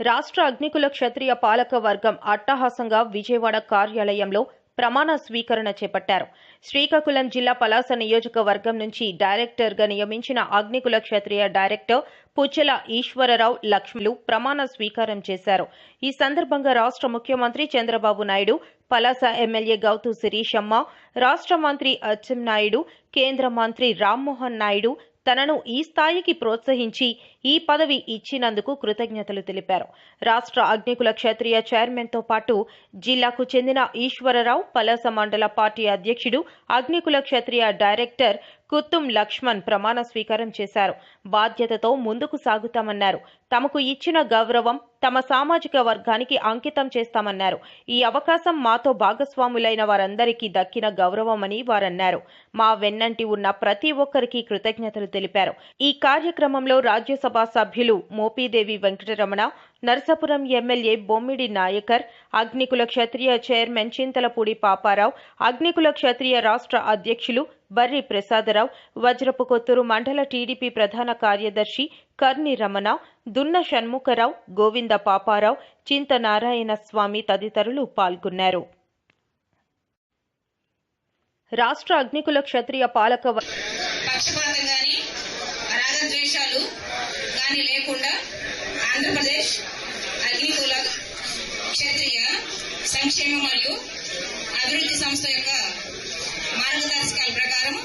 రాష్ట్ర అగ్నికుల క్షత్రియ పాలక వర్గం అట్టహాసంగా విజయవాడ కార్యాలయంలో ప్రమాణ స్వీకరణ చేపట్టారు. శ్రీకాకుళం జిల్లా పలాస నియోజకవర్గం నుంచి డైరెక్టర్గా నియమించిన అగ్నికుల క్షత్రియ డైరెక్టర్ పుచ్చల ఈశ్వరరావు లక్ష్మిలు ప్రమాణ స్వీకారం చేశారు. ఈ సందర్భంగా రాష్ట్ర ముఖ్యమంత్రి చంద్రబాబు నాయుడు పలాస ఎమ్మెల్యే గౌతు శిరీషమ్మ రాష్ట్ర మంత్రి అచ్చెన్నాయుడు కేంద్ర మంత్రి రామ్మోహన్ నాయుడు తనను ఈ స్థాయికి ప్రోత్సహించి ఈ పదవి ఇచ్చినందుకు కృతజ్ఞతలు తెలిపారు. రాష్ట్ర అగ్నికుల క్షత్రియ చైర్మన్తో పాటు జిల్లాకు చెందిన ఈశ్వరరావు పలాస మండల పార్టీ అధ్యక్షుడు అగ్నికుల క్షత్రియ డైరెక్టర్ కుత్తుం లక్ష్మణ్ ప్రమాణ స్వీకారం చేశారు. బాధ్యతతో ముందుకు సాగుతామన్నారు. తమకు ఇచ్చిన గౌరవం తమ సామాజిక వర్గానికి అంకితం చేస్తామన్నారు. ఈ అవకాశం మాతో భాగస్వాములైన వారందరికీ దక్కిన గౌరవమని వారన్నారు. మా వెన్నంటి ఉన్న ప్రతి ఒక్కరికి కృతజ్ఞతలు తెలిపారు. ఈ కార్యక్రమంలో రాజ్యసభ సభ్యులు మోపీదేవి వెంకటరమణ నరసాపురం ఎమ్మెల్యే బొమ్మిడి నాయకర్ అగ్నికుల క్షత్రియ చైర్మన్ చింతలపూడి పాపారావు అగ్నికుల క్షత్రియ రాష్ట్ర అధ్యక్షులు బర్రి ప్రసాదరావు వజ్రపు కొత్తూరు మండల టీడీపీ ప్రధాన కార్యదర్శి కర్ని రమణ దున్న షణ్ముఖరావు గోవింద పాపారావు చింత నారాయణ స్వామి తదితరులు పాల్గొన్నారు. రాష్ట్ర అగ్నికుల క్షత్రియ పాలక పక్షపాతం కానీ రాగద్వేషాలు కానీ లేకుండా ఆంధ్రప్రదేశ్ అగ్నికుల క్షత్రియ సంక్షేమ మరియు అభివృద్ధి సంస్థ యొక్క మార్గదర్శకాల ప్రకారం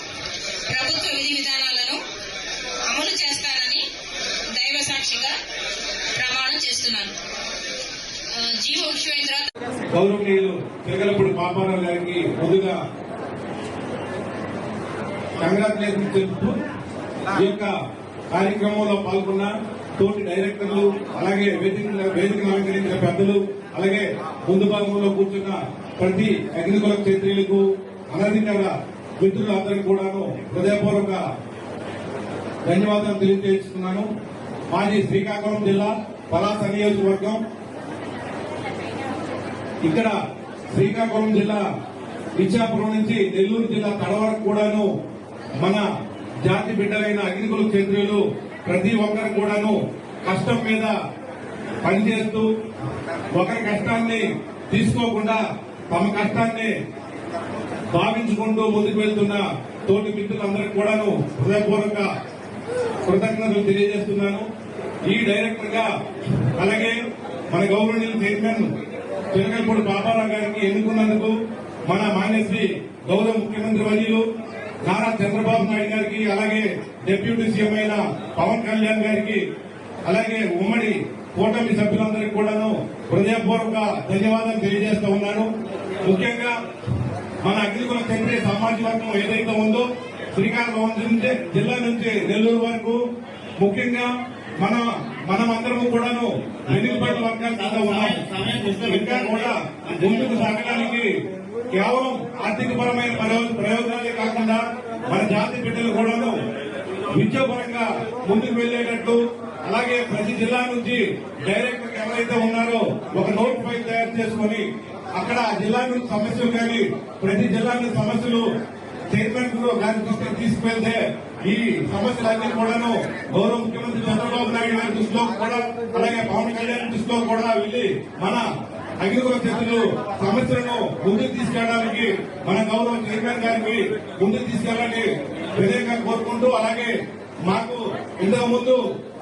ప్రభుత్వ విధి విధానాలను అమలు చేస్తానని దైవ సాక్షిగా ప్రమాణం చేస్తున్నాను. జీవ విశ్వేంద్ర గౌరవనీయులు తిరగలపూడి పాపారావు గారికి ముందుగా కంగ్రాచులేషన్ తెలుపుతూ ఈ యొక్క కార్యక్రమంలో పాల్గొన్న తోటి డైరెక్టర్లు అలాగే వేదిక వేదికను అలంకరించిన పెద్దలు అలాగే ముందు భాగంలో కూర్చున్న ప్రతి అగ్నికుల క్షేత్రీయులకు అనధికార మిత్రులందరికీ కూడాను హృదయపూర్వక ధన్యవాదాలు తెలియజేస్తున్నాను. మాది శ్రీకాకుళం జిల్లా పలాస నియోజకవర్గం. ఇక్కడ శ్రీకాకుళం జిల్లా ఇచ్చాపురం నుంచి నెల్లూరు జిల్లా తడవరకు కూడాను మన జాతి బిడ్డలైన అగ్నికుల క్షత్రియులు ప్రతి ఒక్కరు కూడాను కష్టం మీద పనిచేస్తూ ఒకరి కష్టాన్ని తీసుకోకుండా తమ కష్టాన్ని భావించుకుంటూ ముందుకు వెళ్తున్న తోటి మిత్రులందరికీ కూడాను హృదయపూర్వక కృతజ్ఞతలు తెలియజేస్తున్నాను. ఈ డైరెక్టర్గా అలాగే మన గౌరవనీయులు చైర్మన్ చిరకల్పూడి బాబారావు గారికి ఎన్నుకున్నందుకు మన మాన్యశ్రీ గౌరవ ముఖ్యమంత్రి వర్యులు నారా చంద్రబాబు నాయుడు గారికి అలాగే డిప్యూటీ సీఎం అయిన పవన్ కళ్యాణ్ గారికి అలాగే ఉమ్మడి కూటమి సభ్యులందరికీ కూడాను హృదయపూర్వక ధన్యవాదాలు తెలియజేస్తూ ఉన్నాను. ముఖ్యంగా మన అగ్నికుల క్షత్రియ సామాజిక వర్గం ఏదైతే ఉందో శ్రీకాకుళం నుంచి జిల్లా నుంచి నెల్లూరు వరకు ముఖ్యంగా మన మనమందరము కూడాను వెనుకబడిన వర్గాలు కాదా ఉన్నాం. ఇంకా కూడా ముందుకు సాగడానికి కేవలం ఆర్థిక పరమైన ప్రయోజనాలే కాకుండా మన జాతి బిడ్డలు కూడాను విద్యాపరంగా ముందుకు వెళ్ళేటట్టు అలాగే ప్రతి జిల్లా నుంచి డైరెక్టర్ ఎవరైతే ఉన్నారో ఒక నోట్ ఫైల్ తయారు చేసుకుని అక్కడ ఆ జిల్లా నుంచి సమస్యలు కానీ ప్రతి జిల్లా నుంచి సమస్యలు చైర్మన్ గారి దృష్టికి తీసుకువెళ్తే ఈ సమస్యలన్నీ కూడాను గౌరవ ముఖ్యమంత్రి చంద్రబాబు నాయుడు గారి దృష్టిలో కూడా అలాగే పవన్ కళ్యాణ్ దృష్టిలో కూడా వెళ్ళి మన అగ్నికుల చేతులు సమస్యలను ముందుకు తీసుకెళ్ళడానికి మన గౌరవ చైర్మన్ గారికి ముందుకు తీసుకెళ్ళాలని విధంగా కోరుకుంటూ అలాగే మాకు ఇంతకు ముందు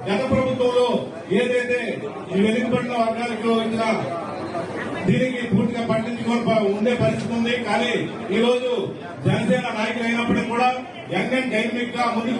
గత ప్రభుత్వంలో ఏదైతే ఈ వెనుకబడిన వర్గాలకు ఇచ్చిన దీనికి పూర్తిగా పట్టించుకొని ఉండే పరిస్థితి ఉంది. కానీ ఈ రోజు జనసేన నాయకులు అయినప్పటికీ కూడా యంగ్ అండ్ డైనమిక్గా ముందుకు